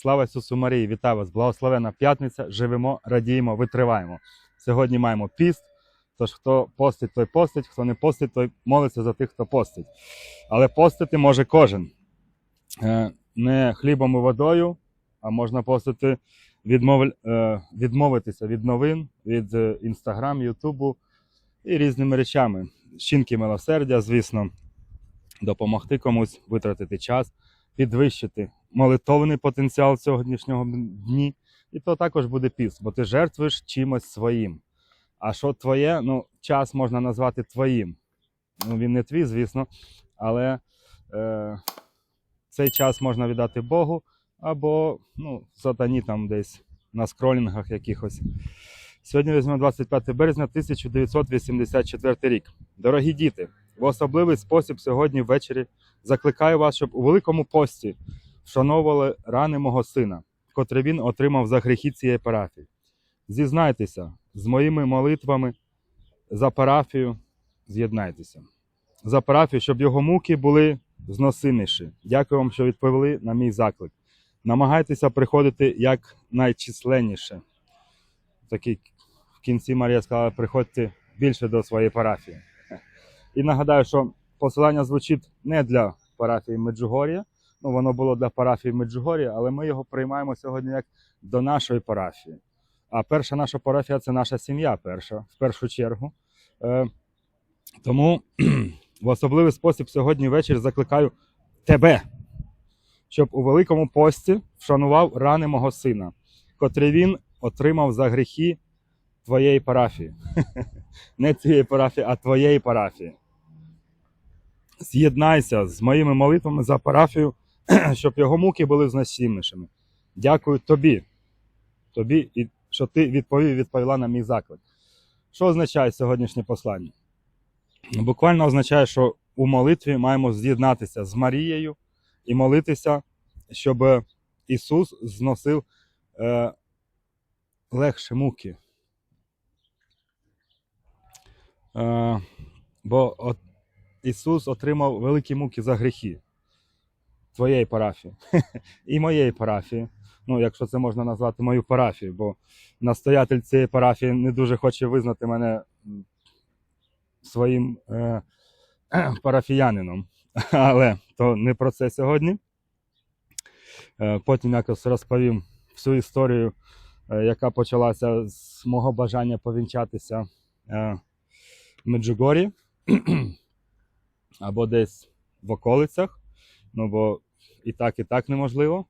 Слава Ісусу Марії! Вітаю вас! Благословена п'ятниця! Живемо, радіємо, витриваємо. Сьогодні маємо піст. Тож хто постить, той постить, хто не постить, той молиться за тих, хто постить. Але постити може кожен. Е, Не хлібом і водою, а можна постити, відмов... е, відмовитися від новин, від інстаграм, Ютубу і різними речами. Щінки милосердя, звісно, допомогти комусь витратити час, підвищити молитовний потенціал сьогоднішнього дні. І то також буде піст, бо ти жертвуєш чимось своїм. А що твоє, ну, час можна назвати твоїм. Ну, він не твій, звісно, але е, цей час можна віддати Богу або ну, сатані там десь на скролінгах якихось. Сьогодні візьмемо 25 березня 1984 рік. Дорогі діти, в особливий спосіб сьогодні ввечері закликаю вас, щоб у Великому пості вшановували рани мого сина, котре він отримав за гріхи цієї парафії. Зізнайтеся з моїми молитвами за парафію, з'єднайтеся. За парафію, щоб його муки були зносиміші. Дякую вам, що відповіли на мій заклик. Намагайтеся приходити як найчисленніше. Такий в кінці Марія сказала, приходьте більше до своєї парафії. І нагадаю, що посилання звучить не для парафії Меджугор'я, ну воно було для парафії Меджугор'я, але ми його приймаємо сьогодні як до нашої парафії. А перша наша парафія це наша сім'я, перша, в першу чергу. Е, тому в особливий спосіб сьогодні ввечері закликаю тебе, щоб у Великому пості вшанував рани мого сина, котрі він отримав за гріхи твоєї парафії. Не цієї парафії, а твоєї парафії. З'єднайся з моїми молитвами за парафію, щоб його муки були значимішими. Дякую тобі, тобі, і що ти відповів, відповіла на мій заклик. Що означає сьогоднішнє послання? Буквально означає, що у молитві маємо з'єднатися з Марією і молитися, щоб Ісус зносив е, легше муки. Е, бо от Ісус отримав великі муки за гріхи твоєї парафії і моєї парафії. Ну, якщо це можна назвати мою парафію, бо настоятель цієї парафії не дуже хоче визнати мене своїм е, парафіянином. Але то не про це сьогодні. Е, потім якось розповім всю історію, е, яка почалася з мого бажання повінчатися е, в Меджугорі або десь в околицях. Ну, бо і так, і так неможливо.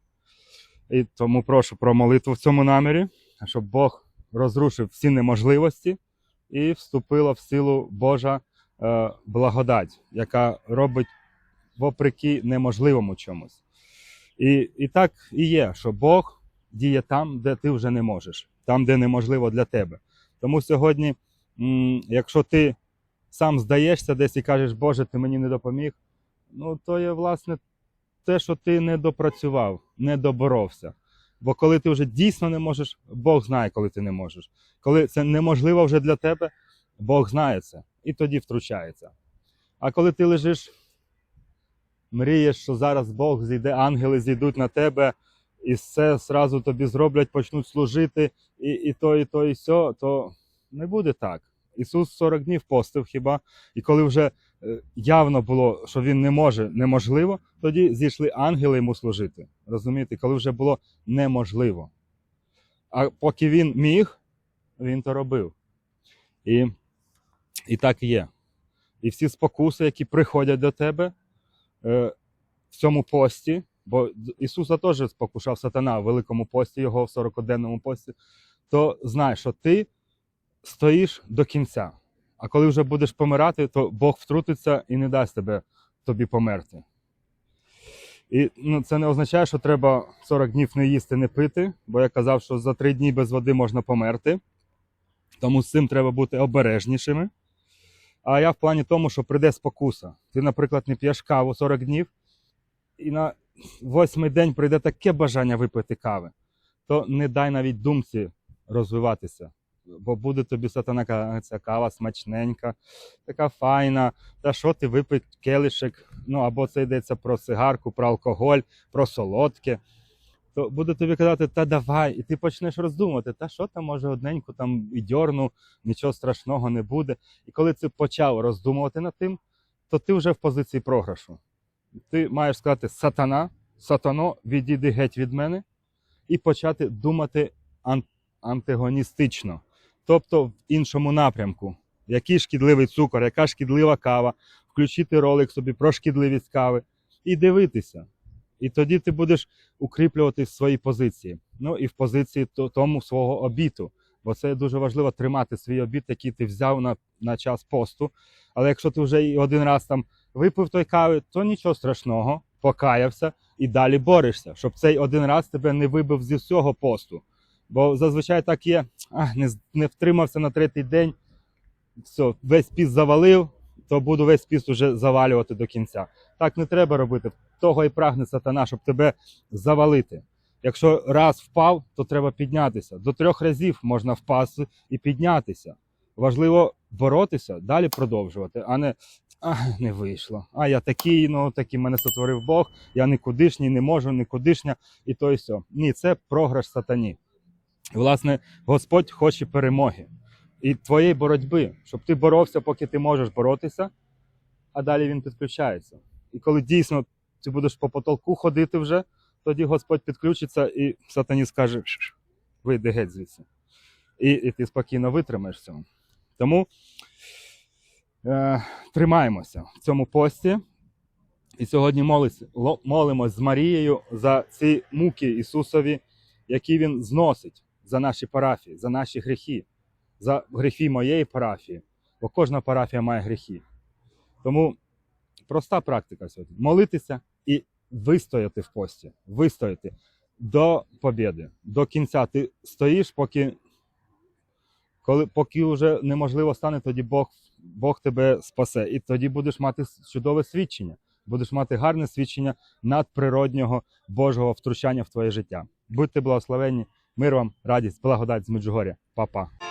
І тому прошу про молитву в цьому намірі, щоб Бог розрушив всі неможливості і вступила в силу Божа е, благодать, яка робить вопреки неможливому чомусь. І, і так і є, що Бог діє там, де ти вже не можеш, там, де неможливо для тебе. Тому сьогодні, м, якщо ти сам здаєшся десь і кажеш, Боже, ти мені не допоміг, ну то є власне те, що ти не допрацював, не доборовся. Бо коли ти вже дійсно не можеш, Бог знає, коли ти не можеш. Коли це неможливо вже для тебе, Бог знає це і тоді втручається. А коли ти лежиш, мрієш, що зараз Бог зійде, ангели зійдуть на тебе, і все зразу тобі зроблять, почнуть служити, і, і то, і то, і сьо, то не буде так. Ісус 40 днів постив хіба, і коли вже е, явно було, що він не може, неможливо, тоді зійшли ангели йому служити. Розумієте, коли вже було неможливо. А поки він міг, він то робив. І, і так є. І всі спокуси, які приходять до тебе е, в цьому пості, бо Ісуса теж спокушав сатана в великому пості, його в 40-денному пості, то знай, що ти стоїш до кінця. А коли вже будеш помирати, то Бог втрутиться і не дасть тебе тобі померти. І ну, це не означає, що треба 40 днів не їсти, не пити, бо я казав, що за 3 дні без води можна померти. Тому з цим треба бути обережнішими. А я в плані тому, що прийде спокуса. Ти, наприклад, не п'єш каву 40 днів, і на восьмий день прийде таке бажання випити кави, то не дай навіть думці розвиватися бо буде тобі сатана ця кава смачненька, така файна. Та що ти випить келишек? Ну або це йдеться про сигарку, про алкоголь, про солодке. то буде тобі казати, та давай, і ти почнеш роздумувати, та що там може одненько там і дьорну, нічого страшного не буде. І коли ти почав роздумувати над тим, то ти вже в позиції програшу. Ти маєш сказати сатана, сатано, відійди геть від мене, і почати думати ан- антагоністично, тобто в іншому напрямку. Який шкідливий цукор, яка шкідлива кава, включити ролик собі про шкідливість кави і дивитися. І тоді ти будеш укріплювати свої позиції. Ну і в позиції тому свого обіту. Бо це дуже важливо тримати свій обіт, який ти взяв на, на час посту. Але якщо ти вже один раз там випив той кави, то нічого страшного, покаявся і далі борешся, щоб цей один раз тебе не вибив зі всього посту. Бо зазвичай так є, а, не, не втримався на третій день, все, весь піст завалив, то буду весь піст уже завалювати до кінця. Так не треба робити. Того і прагне сатана, щоб тебе завалити. Якщо раз впав, то треба піднятися. До трьох разів можна впасти і піднятися. Важливо боротися, далі продовжувати, а не а, не вийшло. А я такий, ну такий мене сотворив Бог, я нікудишній, не можу, нікудишня, і то і все. Ні, це програш сатані. Власне, Господь хоче перемоги і твоєї боротьби, щоб ти боровся, поки ти можеш боротися, а далі він підключається. І коли дійсно ти будеш по потолку ходити вже, тоді Господь підключиться і сатані скаже: вийди геть звідси. І, і ти спокійно витримаєш цього. Тому е, тримаємося в цьому пості. І сьогодні молись, ло- молимось з Марією за ці муки Ісусові, які Він зносить за наші парафії, за наші гріхи, за гріхи моєї парафії, бо кожна парафія має гріхи. Тому проста практика сьогодні: молитися і вистояти в пості, вистояти до побєди, до кінця. Ти стоїш, поки, коли, поки вже неможливо стане, тоді Бог, Бог тебе спасе. І тоді будеш мати чудове свідчення. Будеш мати гарне свідчення надприроднього Божого втручання в твоє життя. Будьте благословенні, мир вам, радість, благодать з Меджугоря. Па-па.